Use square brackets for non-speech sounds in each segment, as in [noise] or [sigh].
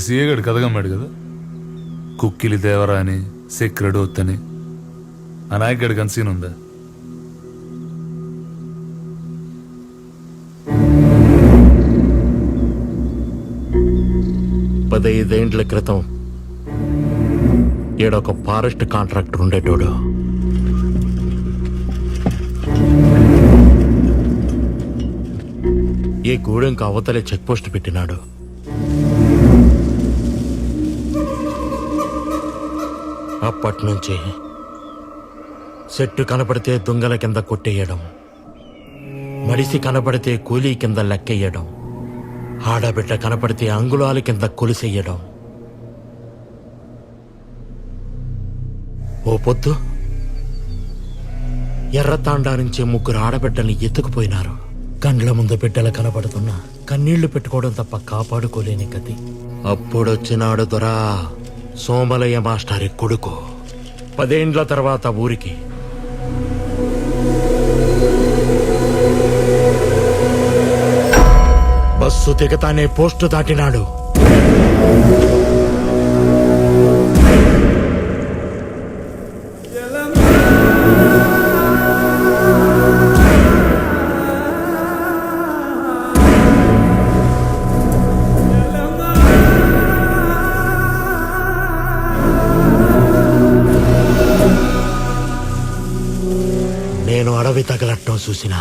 ఆ కథగమ్మాడు కదా. కుక్కిలి దేవరా అని సెక్రెడ్ వత్తని ఆ నాయకుడి కన్సీన్ ఉందా? పదైదేండ్ల క్రితం ఈడొక ఫారెస్ట్ కాంట్రాక్టర్ ఉండేటోడు. ఈ గూడెంకు అవతలే చెక్ పోస్ట్ పెట్టినాడు. అప్పటి నుంచి చెట్టు కనపడితే దుంగల కింద కొట్టేయడం మడిసి కనపడితే కూలీ కింద లెక్కెయ్యడం ఆడబిడ్డ కనపడితే అంగుళాల కింద కొలిసెయ్యడం ఓ పొద్దు ఎర్రతాండా నుంచి ముగ్గురు ఆడబిడ్డల్ని ఎత్తుకుపోయినారు. కండ్ల ముందు బిడ్డలు కనపడుతున్నా కన్నీళ్ళు పెట్టుకోవడం తప్ప కాపాడుకోలేని గతి. అప్పుడొచ్చినాడు దొరా. సోమలయ్య మాస్టారి కొడుకు. పదేండ్ల తర్వాత ఊరికి. బస్సు దిగతానే పోస్టు దాటినాడు. అడవి తగలట్టం చూసినా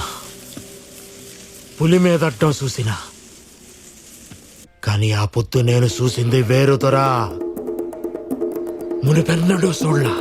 పులి మీదట్టం చూసినా. కానీ ఆ పొత్తు నేను చూసింది వేరుదరా మునిపెన్నడూ చూడలా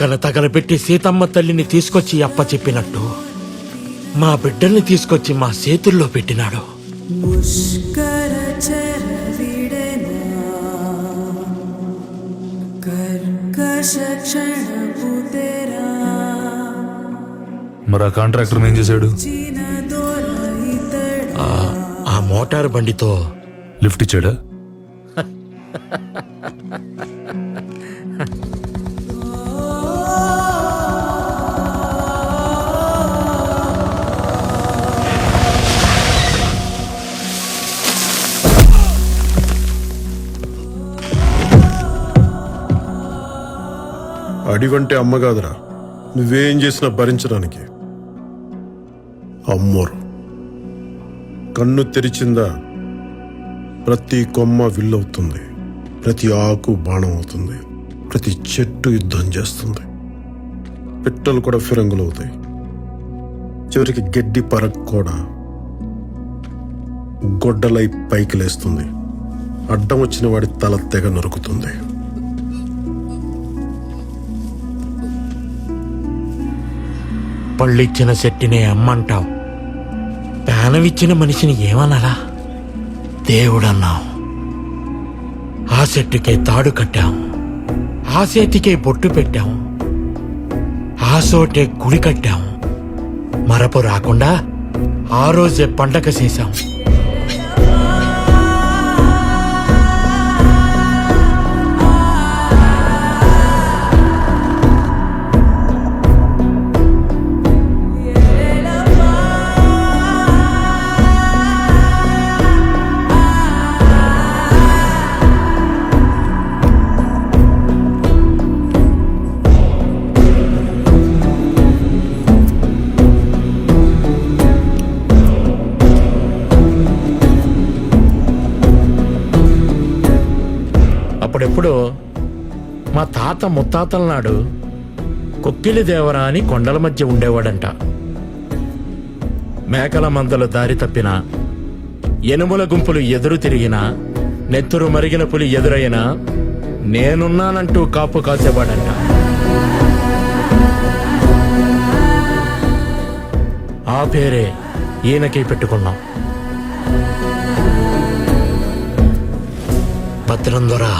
లంకన తగలబెట్టి సీతమ్మ తల్లిని తీసుకొచ్చి అప్ప చెప్పినట్టు మా బిడ్డల్ని తీసుకొచ్చి మా చేతుల్లో పెట్టినాడు. మరి ఆ కాంట్రాక్టర్ ఏం చేశాడు? ఆ మోటార్ బండితో లిఫ్ట్ ఇచ్చాడా? [laughs] అడివంటే అమ్మ కాదురా. నువ్వేం చేసినా భరించడానికి. అమ్మోరు. కన్ను తెరిచిందా ప్రతి కొమ్మ విల్లవుతుంది. ప్రతి ఆకు బాణం అవుతుంది. ప్రతి చెట్టు యుద్ధం చేస్తుంది. పిట్టలు కూడా ఫిరంగులవుతాయి. చివరికి గడ్డి పరక్ కూడా గొడ్డలై పైకి లేస్తుంది అడ్డం వచ్చిన వాడి తల తెగ నరుకుతుంది. పళ్ళిచ్చిన శెట్టినే అమ్మంటావు. ప్రాణమిచ్చిన మనిషిని ఏమనలా దేవుడన్నావు. ఆ చెట్టుకే తాడు కట్టాం ఆ చేతికే బొట్టు పెట్టాం ఆ సోటే గుడి కట్టాం మరపు రాకుండా ఆ రోజే పండగ చేశాం చిన్నప్పుడు మా తాత ముత్తాతల నాడు కొక్కిలి దేవరా అని కొండల మధ్య ఉండేవాడంట. మేకల మందలు దారి తప్పిన ఎనుముల గుంపులు ఎదురు తిరిగినా నెత్తురు మరిగిన పులి ఎదురైనా నేనున్నానంటూ కాపు కాసేవాడంట. ఆ పేరే ఈయనకి పెట్టుకున్నాం. భద్రం దొరా.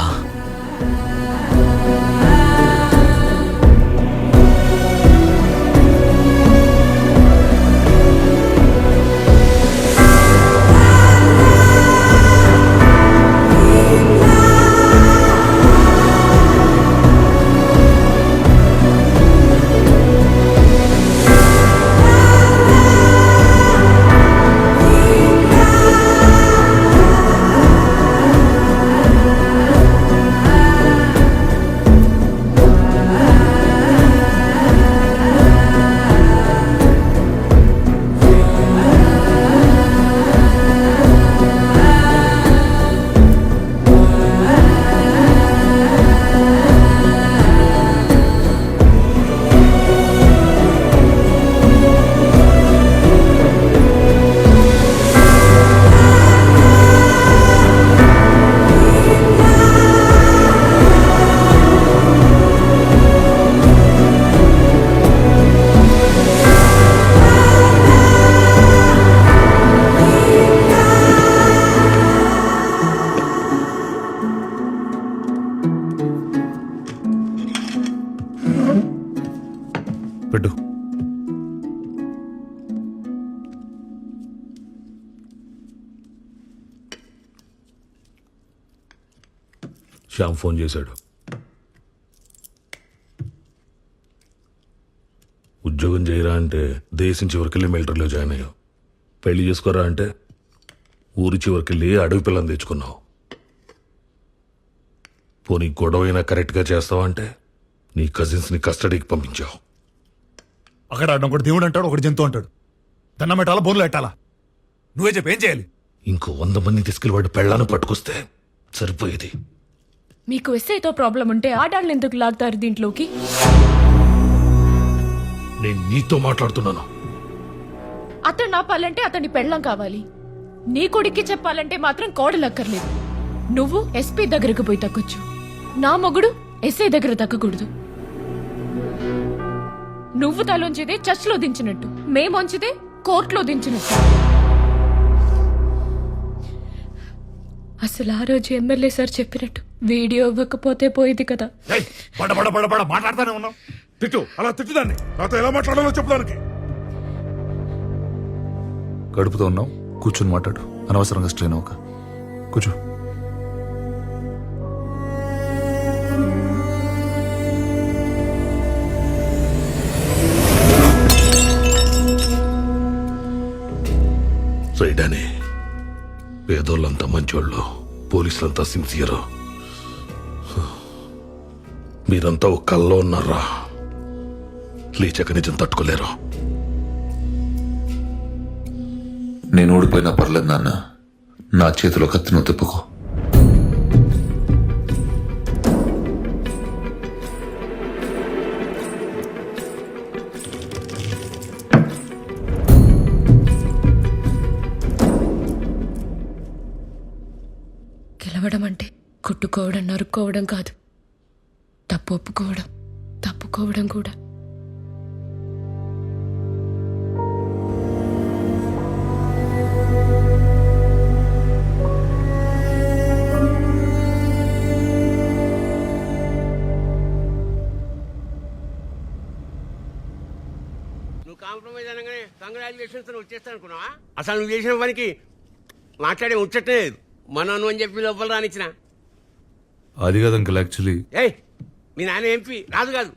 శ్యామ్ ఫోన్ చేశాడు. ఉద్యోగం చేయరా అంటే దేశం చివరికెళ్ళి మిలిటరీలో జాయిన్ అయ్యావు. పెళ్ళి చేసుకోరా అంటే ఊరి చివరికెళ్ళి అడవి పిల్లని తెచ్చుకున్నావు. పోనీ గొడవ అయినా కరెక్ట్గా చేస్తావా అంటే నీ కజిన్స్ని కస్టడీకి పంపించావు. అక్కడ ఆడ ఒకటి దేవుడు అంటాడు ఒకటి జంతువు అంటాడు. దండం పెట్టాలా బోన్లు పెట్టాలా నువ్వే చెప్పి ఏం చేయాలి? ఇంకో వంద మంది తీసుకెళ్ళి వాడు పెళ్ళాన్ని పట్టుకొస్తే సరిపోయేది. మీకు ఎస్ఐతో ప్రాబ్లం ఉంటే ఆడాళ్ళని ఎందుకు లాగుతారు దీంట్లోకి? నేను నీతో మాట్లాడుతున్నాను. అతను ఆపాలంటే అతని పెళ్ళం కావాలి. నీ కొడుక్కి చెప్పాలంటే మాత్రం కోడలక్కర్లేదు నువ్వు ఎస్పీ దగ్గరకు పోయి తగ్గొచ్చు. నా మొగుడు ఎస్ఐ దగ్గర తగ్గకూడదు. నువ్వు తలొంచితే చర్చ్లో దించినట్టు మేమొంచితే కోర్టులో దించినట్టు. అసలు ఆ రోజు ఎమ్మెల్యే సార్ చెప్పినట్టు. వీడియో ఇవ్వకపోతే పోయేది కదా. బడ బడ బడ బడ మాట్లాడుతానే ఉన్నావు. తిట్టు అలా తిట్టుదాన్ని నాతో ఎలా మాట్లాడాలో చెప్పడానికి గడుపుతో ఉన్నావు కూర్చుని మాట్లాడు. అనవసరంగా స్ట్రెయిన్ అవ్వక. కూర్చో. రైడాని పేదోళ్ళంతా మంచోళ్ళు పోలీసులంతా సిన్సియర్. మీరంతా ఒక కల్లో ఉన్నారా? లేచాక నిజం తట్టుకోలేరు. నేను ఓడిపోయినా పర్లేదు నాన్న. నా చేతిలో కత్తిను తిప్పుకో. గెలవడం అంటే కొట్టుకోవడం నరుక్కోవడం కాదు. తప్పు ఒప్పుకోవడం తప్పుకోవడం కూడా. నువ్వు అసలు నువ్వు చేసిన పనికి మాట్లాడే ఉచ్చట్లేదు మనను అని చెప్పి లోపల రానిచ్చిన. అది కదా అంకుల్ యాక్చువల్లీ ఏయ్! మీ నాన్న ఎంపీ రాదు కాదు